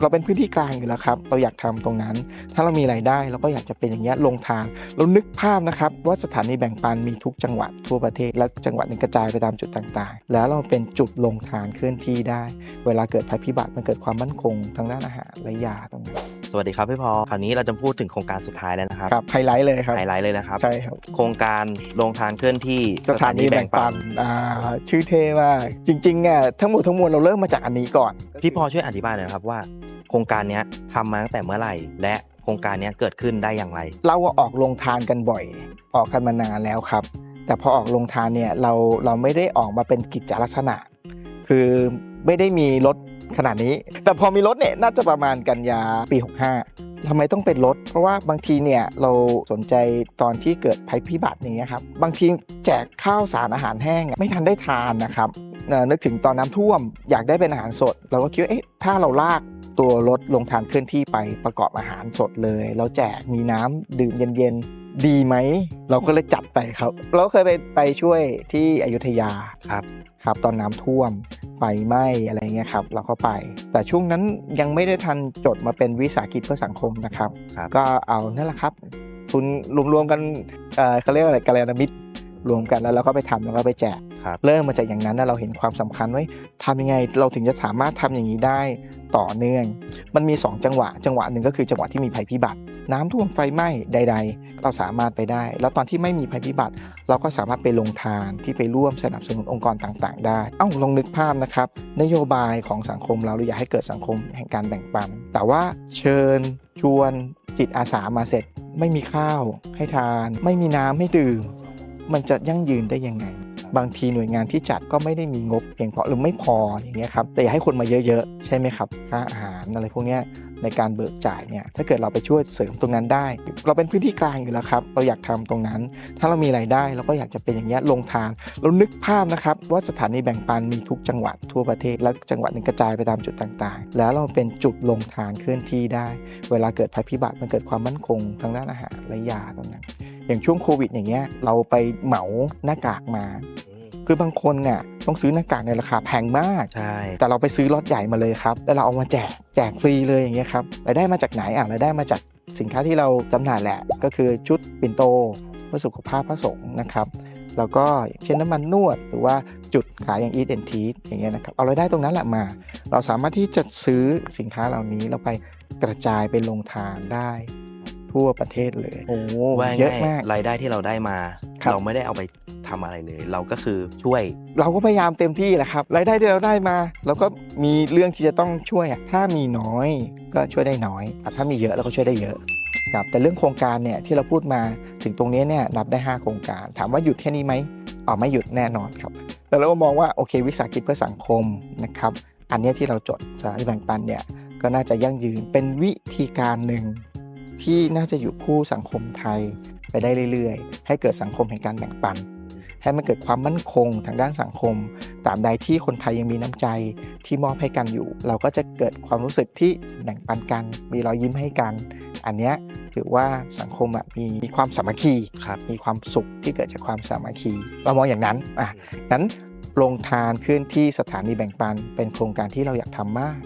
เราเป็นพื้นที่กลางอยู่แล้วครับ เราอยากทำตรงนั้น ถ้าเรามีรายได้เราก็อยากจะเป็นอย่างเงี้ยลงทานเรานึกภาพนะครับว่าสถานีแบ่งปันมีทุกจังหวัดทั่วประเทศ และจังหวัดหนึงกระจายไปตามจุดต่างๆ แล้วเราเป็นจุดลงทานเคลื่อนที่ได้ เวลาเกิดภัยพิบัติมันเกิดความมั่นคงทางด้านอาหารและยาตรงนั้นสวัสดีครับพี่พอคราวนี้เราจะพูดถึงโครงการสุดท้ายแล้วนะครับครับไฮไลท์เลยครับไฮไลท์เลยนะครับใช่ครับโครงการโรงทานเคลื่อนที่สถานีแบ่งปันอ่าชื่อเท่มากจริงๆอะทั้งหมดทั้งมวลเราเริ่มมาจากอันนี้ก่อน พี่พอช่วยอธิบายหน่อยนะครับว่า โครงการนี้ทำมาตั้งแต่เมื่อไหร่ และโครงการนี้เกิดขึ้นได้อย่างไร เราออกลงทานกันบ่อย ออกกันมานานแล้วครับ แต่พอออกลงทานเนี่ยเราเราไม่ได้ออกมาเป็นกิจลักษณะ คือไม่ได้มีรถ ขนาดนี้ แต่พอมีรถเนี่ยน่าจะประมาณกันยาปี 65ทำไมต้องเป็นรถ เพราะว่าบางทีเนี่ยเราสนใจตอนที่เกิดภัยพิบัติอย่างเงี้ยครับ บางทีแจกข้าวสารอาหารแห้งอะไม่ทันได้ทานนะครับเอ่อนึกถึงตอนน้ำท่วมอยากได้เป็นอาหารสด เราก็คิดว่าเอ๊ะถ้าเราลากตัวรถลงทานเคลื่อนที่ไปประกอบอาหารสดเลย เราแจกมีน้ำดื่มเย็นๆ ดีไหม เราก็เลยจัดไปครับ เราเคยไปไปช่วยที่อยุธยาครับครับ ตอนน้ำท่วม ไฟไหม้อะไรเงี้ยครับเราก็ไป แต่ช่วงนั้นยังไม่ได้ทันจดมาเป็นวิสาหกิจเพื่อสังคมนะครับ ครับก็เอานั่นแหละครับ ทุนรวมๆกันเอ่อเขาเรียกว่าอะไรกัลยาณมิตรรวมกันแล้วเราก็ไปทำแล้วก็ไปแจก ครับ เริ่มมาจากอย่างนั้นนะเราเห็นความสำคัญว่าทำยังไงเราถึงจะสามารถทำอย่างนี้ได้ต่อเนื่อง มันมี 2 จังหวะ จังหวะหนึ่งก็คือจังหวะที่มีภัยพิบัติ น้ำท่วมไฟไหม้ใด ๆ เราสามารถไปได้ แล้วตอนที่ไม่มีภัยพิบัติ เราก็สามารถไปลงทานที่ไปร่วมสนับสนุนองค์กรต่างๆ ได้เอ้าลองนึกภาพนะครับนโยบายของสังคมเราเราอยากให้เกิดสังคมแห่งการแบ่งปัน แต่ว่าเชิญชวนจิตอาสามาเสร็จ ไม่มีข้าวให้ทาน ไม่มีน้ำให้ดื่ม มันจะยั่งยืนได้ยังไง บางทีหน่วยงานที่จัดก็ไม่ได้มีงบเพียงพอหรือไม่พออย่างเงี้ยครับแต่อยากให้คนมาเยอะๆ ใช่ไหมครับ ค่าอาหารอะไรพวกเนี้ยในการเบิกจ่ายเนี่ยถ้าเกิดเราไปช่วยเสริมตรงนั้นได้ เราเป็นพื้นที่กลางอยู่แล้วครับ เราอยากทำตรงนั้น ถ้าเรามีรายได้เราก็อยากจะเป็นอย่างเงี้ยลงทานเรานึกภาพนะครับว่าสถานีแบ่งปันมีทุกจังหวัดทั่วประเทศ และจังหวัดหนึ่งกระจายไปตามจุดต่างๆ แล้วเราเป็นจุดลงทานเคลื่อนที่ได้ เวลาเกิดภัยพิบัติมันเกิดความมั่นคงทางด้านอาหารและยาตรงนั้น อย่างช่วงโควิดอย่างเงี้ยเราไปเหมาหน้ากากมา คือบางคนเนี่ยต้องซื้อหน้ากากในราคาแพงมาก ใช่ แต่เราไปซื้อล็อตใหญ่มาเลยครับ แล้วเราเอามาแจกแจกฟรีเลยอย่างเงี้ยครับรายได้มาจากไหนอะรายได้มาจากสินค้าที่เราจำหน่ายแหละ ก็คือชุดปิ่นโตเพื่อสุขภาพพระสงฆ์นะครับแล้วก็อย่างเช่นน้ำมันนวดหรือว่าจุดขายอย่าง Eat and Teach อย่างเงี้ยนะครับเอารายได้ตรงนั้นแหละมา เราสามารถที่จะซื้อสินค้าเหล่านี้แล้วไปกระจายไปลงทานได้ ทั่วประเทศเลย โอ้ว่าเยอะง่ายมากรายได้ที่เราได้มาครับเราไม่ได้เอาไปทำอะไรเลย เราก็คือช่วย เราก็พยายามเต็มที่แหละครับ รายได้ที่เราได้มา เราก็มีเรื่องที่จะต้องช่วยอะถ้ามีน้อยก็ช่วยได้น้อยแต่ถ้ามีเยอะเราก็ช่วยได้เยอะครับแต่เรื่องโครงการเนี่ยที่เราพูดมาถึงตรงนี้เนี่ยนับได้ 5 โครงการ ถามว่าหยุดแค่นี้ไหมอ๋อไม่หยุดแน่นอนครับ แต่เราก็มองว่าโอเควิสาหกิจเพื่อสังคมนะครับอันเนี้ยที่เราจดสถานแบ่งปันเนี่ยก็น่าจะยั่งยืนเป็นวิธีการหนึ่ง ที่น่าจะอยู่คู่สังคมไทยไปได้เรื่อยๆ ให้เกิดสังคมแห่งการแบ่งปัน ให้มันเกิดความมั่นคงทางด้านสังคมตราบใดที่คนไทยยังมีน้ำใจที่มอบให้กันอยู่ เราก็จะเกิดความรู้สึกที่แบ่งปันกัน มีรอยยิ้มให้กัน อันเนี้ยถือว่าสังคมอะมีมีความสามัคคีครับมีความสุขที่เกิดจากความสามัคคี เรามองอย่างนั้นอะนั้นโรงทานเคลื่อนที่สถานีแบ่งปัน เป็นโครงการที่เราอยากทำมาก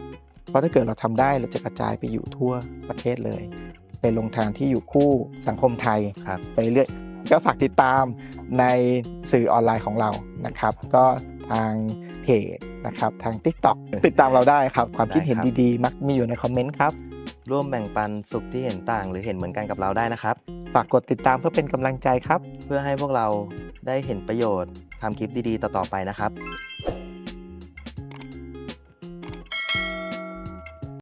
เพราะถ้าเกิดเราทำได้เราจะกระจายไปอยู่ทั่วประเทศเลย เป็นโรงทานที่อยู่คู่สังคมไทยครับไปเรื่อยก็ฝากติดตามในสื่อออนไลน์ของเรานะครับ ก็ทางเพจนะครับทาง TikTok ติดตามเราได้ครับ ความคิดเห็นได้ครับดีๆ มักมีอยู่ในคอมเมนต์ครับร่วมแบ่งปันสุขที่เห็นต่างหรือเห็นเหมือนกันกับเราได้นะครับ ฝากกดติดตามเพื่อเป็นกำลังใจครับ เพื่อให้พวกเราได้เห็นประโยชน์ทำคลิปดีๆ ต่อๆไปนะครับ